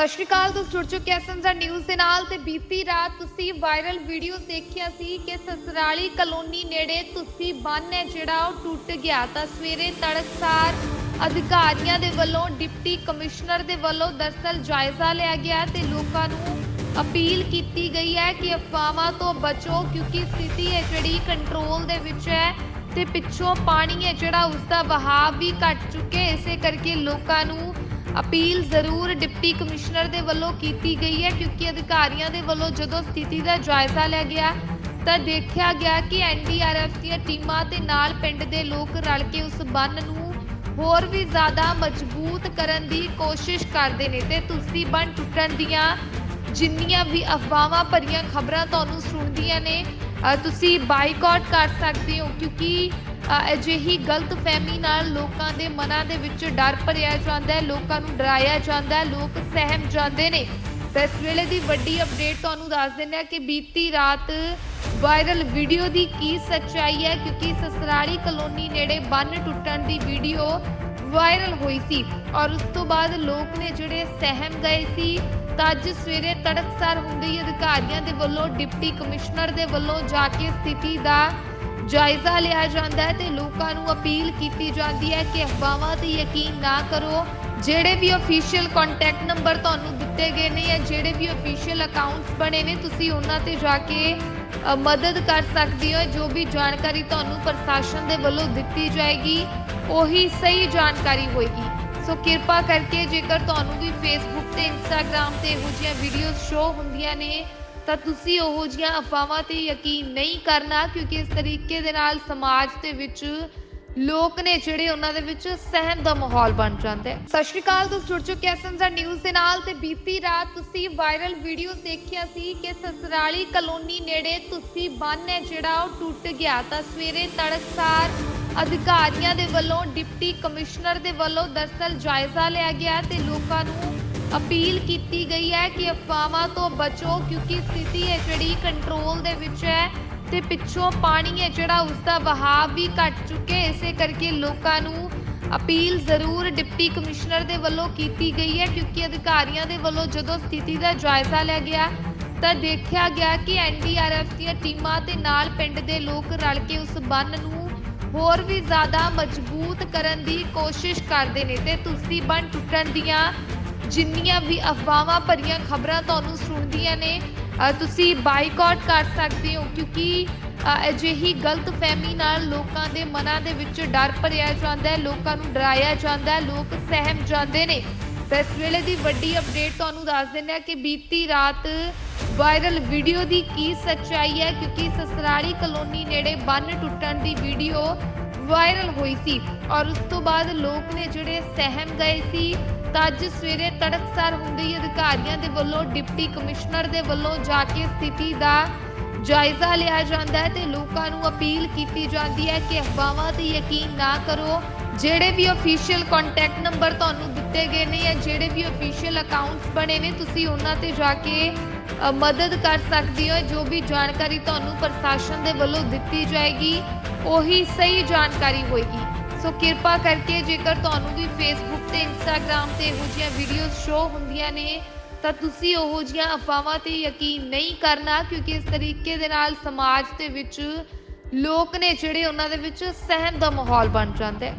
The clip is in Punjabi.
ਸਤਿ ਸ਼੍ਰੀ ਅਕਾਲ, ਤੁਸੀਂ ਜੁੜ ਚੁੱਕੇ ਐਸਐਮਜ਼ਾ ਨਿਊਜ਼ ਦੇ ਨਾਲ ਤੇ ਬੀਤੀ ਰਾਤ ਤੁਸੀਂ ਵਾਇਰਲ ਵੀਡੀਓ ਦੇਖਿਆ ਸੀ ਕਿ ਸਸਰਾਲੀ ਕਲੋਨੀ ਨੇੜੇ ਤੁਸੀਂ ਬੰਨ ਹੈ ਜਿਹੜਾ ਉਹ ਟੁੱਟ ਗਿਆ। ਤਾਂ ਸਵੇਰੇ ਤੜਕਸਾਰ ਅਧਿਕਾਰੀਆਂ ਦੇ ਵੱਲੋਂ ਡਿਪਟੀ ਕਮਿਸ਼ਨਰ ਦੇ ਵੱਲੋਂ ਦਰਸਲ ਜਾਇਜ਼ਾ ਲਿਆ ਗਿਆ ਤੇ ਲੋਕਾਂ ਨੂੰ ਅਪੀਲ ਕੀਤੀ ਗਈ ਹੈ ਕਿ ਅਫਵਾਹਾਂ ਤੋਂ ਬਚੋ ਕਿਉਂਕਿ ਸਥਿਤੀ ਹੈ ਜਿਹੜੀ ਕੰਟਰੋਲ ਦੇ ਵਿੱਚ ਹੈ ਤੇ ਪਿੱਛੋਂ ਪਾਣੀ ਹੈ ਜਿਹੜਾ ਉਸ ਦਾ ਵਹਾਅ ਵੀ ਘਟ ਚੁੱਕਿਆ ਇਸੇ ਕਰਕੇ ਲੋਕਾਂ ਨੂੰ ਅਪੀਲ ਜ਼ਰੂਰ ਡਿਪਟੀ ਕਮਿਸ਼ਨਰ ਦੇ ਵੱਲੋਂ ਕੀਤੀ ਗਈ ਹੈ, ਕਿਉਂਕਿ ਅਧਿਕਾਰੀਆਂ ਦੇ ਵੱਲੋਂ ਜਦੋਂ ਸਥਿਤੀ ਦਾ ਜਾਇਜ਼ਾ ਲਿਆ ਗਿਆ, ਤਾਂ ਦੇਖਿਆ ਗਿਆ ਕਿ ਐਨਡੀਆਰਐਫ ਦੀਆਂ ਟੀਮਾਂ ਤੇ ਨਾਲ ਪਿੰਡ ਦੇ ਲੋਕ ਰਲ ਕੇ ਉਸ ਬੰਨ ਨੂੰ ਹੋਰ ਵੀ ਜ਼ਿਆਦਾ ਮਜ਼ਬੂਤ ਕਰਨ ਦੀ ਕੋਸ਼ਿਸ਼ ਕਰਦੇ ਨੇ। ਤੇ ਤੁਸੀਂ ਬੰਨ ਟੁੱਟਣ ਦੀਆਂ ਜਿੰਨੀਆਂ ਵੀ ਅਫਵਾਹਾਂ ਭਰੀਆਂ ਖਬਰਾਂ ਤੁਹਾਨੂੰ ਸੁਣਦੀਆਂ ਨੇ ਤੁਸੀਂ ਬਾਈਕਾਟ ਕਰ ਸਕਦੇ ਹੋ, ਕਿਉਂਕਿ ਅਜਿਹੀ ਗਲਤਫਹਿਮੀ ਨਾਲ ਲੋਕਾਂ ਦੇ ਮਨਾਂ ਦੇ ਵਿੱਚ ਡਰ ਭਰਿਆ ਜਾਂਦਾ ਹੈ, ਲੋਕਾਂ ਨੂੰ ਡਰਾਇਆ ਜਾਂਦਾ ਹੈ, ਲੋਕ ਸਹਿਮ ਜਾਂਦੇ ਨੇ। ਤਾਂ ਇਸ ਵੇਲੇ ਦੀ ਵੱਡੀ ਅਪਡੇਟ ਤੁਹਾਨੂੰ ਦੱਸ ਦਿੰਦੇ ਹਾਂ ਕਿ ਬੀਤੀ ਰਾਤ ਵਾਇਰਲ ਵੀਡੀਓ ਦੀ ਕੀ ਸੱਚਾਈ ਹੈ, ਕਿਉਂਕਿ ਸਸਰਾਲੀ ਕਲੋਨੀ ਨੇੜੇ ਬੰਨ ਟੁੱਟਣ ਦੀ ਵੀਡੀਓ ਵਾਇਰਲ ਹੋਈ ਸੀ ਔਰ ਉਸ ਤੋਂ ਬਾਅਦ ਲੋਕ ਨੇ ਜਿਹੜੇ ਸਹਿਮ ਗਏ ਸੀ, ਤਾਂ ਅੱਜ ਸਵੇਰੇ ਤੜਕਸਾਰ ਹੁੰਦੇ ਹੀ ਅਧਿਕਾਰੀਆਂ ਦੇ ਵੱਲੋਂ ਡਿਪਟੀ ਕਮਿਸ਼ਨਰ ਦੇ ਵੱਲੋਂ ਜਾ ਕੇ ਸਥਿਤੀ ਦਾ ਜਾਇਜ਼ਾ ਲਿਆ ਜਾਂਦਾ ਹੈ ਤੇ ਲੋਕਾਂ ਨੂੰ ਅਪੀਲ ਕੀਤੀ ਜਾਂਦੀ ਹੈ ਕਿ ਅਫਵਾਹਾਂ ਤੇ ਯਕੀਨ ਨਾ ਕਰੋ। ਜਿਹੜੇ ਵੀ ਅਫੀਸ਼ੀਅਲ ਕੰਟੈਕਟ ਨੰਬਰ ਤੁਹਾਨੂੰ ਦਿੱਤੇ ਗਏ ਨੇ ਜਾਂ ਜਿਹੜੇ ਵੀ ਅਫੀਸ਼ੀਅਲ ਅਕਾਊਂਟਸ ਬਣੇ ਨੇ, ਤੁਸੀਂ ਉਹਨਾਂ ਤੇ ਜਾ ਕੇ ਮਦਦ ਕਰ ਸਕਦੇ ਹੋ। ਜੋ ਵੀ ਜਾਣਕਾਰੀ ਤੁਹਾਨੂੰ ਪ੍ਰਸ਼ਾਸਨ ਦੇ ਵੱਲੋਂ ਦਿੱਤੀ ਜਾਏਗੀ, ਉਹੀ ਸਹੀ ਜਾਣਕਾਰੀ ਹੋਏਗੀ। ਸੋ ਕਿਰਪਾ ਕਰਕੇ ਜੇਕਰ ਤੁਹਾਨੂੰ ਵੀ ਫੇਸਬੁੱਕ ਤੇ ਇੰਸਟਾਗ੍ਰam ਤੇ ਇਹੋ ਜਿਹੀਆਂ ਵੀਡੀਓਜ਼ ਸ਼ੋ ਹੁੰਦੀਆਂ ਨੇ ਤਾਂ ਤੁਸੀਂ ਉਹੋ ਜਿਹੀਆਂ ਅਫਵਾਹਾਂ ਤੇ ਯਕੀਨ ਨਹੀਂ ਕਰਨਾ, ਕਿਉਂਕਿ ਇਸ ਤਰੀਕੇ ਦੇ ਨਾਲ ਸਮਾਜ ਦੇ ਵਿੱਚ ਲੋਕ ਨੇ ਜਿਹੜੇ ਉਹਨਾਂ ਦੇ ਵਿੱਚ ਸਹਿਮ ਦਾ ਮਾਹੌਲ ਬਣ ਜਾਂਦਾ। ਹੈ ਸਤਿ ਸ਼੍ਰੀ ਅਕਾਲ, ਤੁਸੀਂ ਜੁੜ ਚੁੱਕੇ ਐਸਐਮਜ਼ਾ ਨਿਊਜ਼ ਦੇ ਨਾਲ ਤੇ ਬੀਤੀ ਰਾਤ ਤੁਸੀਂ ਵਾਇਰਲ ਵੀਡੀਓ ਦੇਖਿਆ ਸੀ ਕਿ ਸਸਰਾਲੀ ਕਲੋਨੀ ਨੇੜੇ ਤੁਸੀਂ ਬੰਨ ਹੈ, ਜਿਹੜਾ ਉਹ ਟੁੱਟ ਗਿਆ। ਤਾਂ ਸਵੇਰੇ ਤੜਕਸਾਰ ਅਧਿਕਾਰੀਆਂ ਦੇ ਵੱਲੋਂ ਡਿਪਟੀ ਕਮਿਸ਼ਨਰ ਦੇ ਵੱਲੋਂ ਦਰਸਲ ਜਾਇਜ਼ਾ ਲਿਆ ਗਿਆ ਤੇ ਲੋਕਾਂ ਨੂੰ ਅਪੀਲ ਕੀਤੀ ਗਈ ਹੈ ਕਿ ਅਫਵਾਹਾਂ ਤੋਂ ਬਚੋ, ਕਿਉਂਕਿ ਸਥਿਤੀ ਹੈ ਜਿਹੜੀ ਕੰਟਰੋਲ ਦੇ ਵਿੱਚ ਹੈ ਤੇ ਪਿੱਛੋਂ ਪਾਣੀ ਹੈ ਜਿਹੜਾ ਉਸ ਦਾ ਵਹਾਅ ਵੀ ਘਟ ਚੁੱਕੇ ਇਸੇ ਕਰਕੇ ਲੋਕਾਂ ਨੂੰ ਅਪੀਲ ਜ਼ਰੂਰ ਡਿਪਟੀ ਕਮਿਸ਼ਨਰ ਦੇ ਵੱਲੋਂ ਕੀਤੀ ਗਈ ਹੈ, ਕਿਉਂਕਿ ਅਧਿਕਾਰੀਆਂ ਦੇ ਵੱਲੋਂ ਜਦੋਂ ਸਥਿਤੀ ਦਾ ਜਾਇਜ਼ਾ ਲਿਆ ਗਿਆ, ਤਾਂ ਦੇਖਿਆ ਗਿਆ ਕਿ ਐਨਡੀਆਰਐਫ ਦੀਆਂ ਟੀਮਾਂ ਤੇ ਨਾਲ ਪਿੰਡ ਦੇ ਲੋਕ ਰਲ ਕੇ ਉਸ ਬੰਨ ਨੂੰ ਹੋਰ ਵੀ ਜ਼ਿਆਦਾ ਮਜ਼ਬੂਤ ਕਰਨ ਦੀ ਕੋਸ਼ਿਸ਼ ਕਰਦੇ ਨੇ ਤੇ ਤੁਸੀਂ ਬੰਨ ਟੁੱਟਣ ਦੀਆਂ ਜਿੰਨੀਆਂ ਵੀ ਅਫਵਾਹਾਂ ਭਰੀਆਂ ਖਬਰਾਂ ਤੁਹਾਨੂੰ ਸੁਣਦੀਆਂ ਨੇ ਤੁਸੀਂ ਬਾਈਕਾਟ ਕਰ ਸਕਦੇ ਹੋ ਕਿਉਂਕਿ ਅ, ਅਜਿਹੀ ਗਲਤਫਹਿਮੀ ਨਾਲ ਲੋਕਾਂ ਦੇ ਮਨਾਂ ਦੇ ਵਿੱਚ ਡਰ ਭਰਿਆ ਜਾਂਦਾ ਹੈ ਲੋਕਾਂ ਨੂੰ ਡਰਾਇਆ ਜਾਂਦਾ ਹੈ ਲੋਕ ਸਹਿਮ ਜਾਂਦੇ ਨੇ। ਤਾਂ ਇਸ ਵੇਲੇ ਦੀ ਵੱਡੀ ਅਪਡੇਟ ਤੁਹਾਨੂੰ ਦੱਸ ਦਿੰਦੇ ਹਾਂ ਕਿ ਬੀਤੀ ਰਾਤ ਵਾਇਰਲ ਵੀਡੀਓ ਦੀ ਕੀ ਸੱਚਾਈ ਹੈ ਕਿਉਂਕਿ ਸਸਰਾਲੀ ਕਲੋਨੀ ਨੇੜੇ ਬੰਨ ਟੁੱਟਣ ਦੀ ਵੀਡੀਓ ਵਾਇਰਲ ਹੋਈ ਸੀ। ਔਰ ਉਸ ਤੋਂ ਬਾਅਦ ਲੋਕ ਨੇ ਜਿਹੜੇ ਸਹਿਮ ਗਏ ਸੀ, ਤਾਂ ਅੱਜ ਸਵੇਰੇ ਤੜਕਸਾਰ ਹੁੰਦੇ ਹੀ ਅਧਿਕਾਰੀਆਂ ਦੇ ਵੱਲੋਂ ਡਿਪਟੀ ਕਮਿਸ਼ਨਰ ਦੇ ਵੱਲੋਂ ਜਾ ਕੇ ਸਥਿਤੀ ਦਾ ਜਾਇਜ਼ਾ ਲਿਆ ਜਾਂਦਾ ਹੈ ਤੇ ਲੋਕਾਂ ਨੂੰ ਅਪੀਲ ਕੀਤੀ ਜਾਂਦੀ ਹੈ ਕਿ ਅਫਵਾਹਾਂ ਤੇ ਯਕੀਨ ਨਾ ਕਰੋ। ਜਿਹੜੇ ਵੀ ਅਫੀਸ਼ੀਅਲ ਕੰਟੈਕਟ ਨੰਬਰ ਤੁਹਾਨੂੰ ਦਿੱਤੇ ਗਏ ਨੇ ਜਾਂ ਜਿਹੜੇ ਵੀ ਅਫੀਸ਼ੀਅਲ ਅਕਾਊਂਟਸ ਬਣੇ ਨੇ, ਤੁਸੀਂ ਉਹਨਾਂ ਤੇ ਜਾ ਕੇ ਮਦਦ ਕਰ ਸਕਦੇ ਹੋ। ਜੋ ਵੀ ਜਾਣਕਾਰੀ ਤੁਹਾਨੂੰ ਪ੍ਰਸ਼ਾਸਨ ਦੇ ਵੱਲੋਂ ਦਿੱਤੀ ਜਾਏਗੀ, ਉਹੀ ਸਹੀ ਜਾਣਕਾਰੀ ਹੋਏਗੀ। ਸੋ ਕਿਰਪਾ ਕਰਕੇ ਜੇਕਰ ਤੁਹਾਨੂੰ ਵੀ ਫੇਸਬੁੱਕ ਤੇ ਇੰਸਟਾਗ੍ਰam ਤੇ ਇਹੋ ਜਿਹੀਆਂ ਵੀਡੀਓਜ਼ ਸ਼ੋ ਹੁੰਦੀਆਂ ਨੇ, ਤਾਂ ਤੁਸੀਂ ਉਹੋ ਜਿਹੀਆਂ ਅਫਵਾਹਾਂ ਤੇ ਯਕੀਨ ਨਹੀਂ ਕਰਨਾ, ਕਿਉਂਕਿ ਇਸ ਤਰੀਕੇ ਦੇ ਨਾਲ ਸਮਾਜ ਦੇ ਵਿੱਚ ਲੋਕ ਨੇ ਜਿਹੜੇ ਉਹਨਾਂ ਦੇ ਵਿੱਚ ਸਹਿਮ ਦਾ ਮਾਹੌਲ ਬਣ ਜਾਂਦਾ ਹੈ।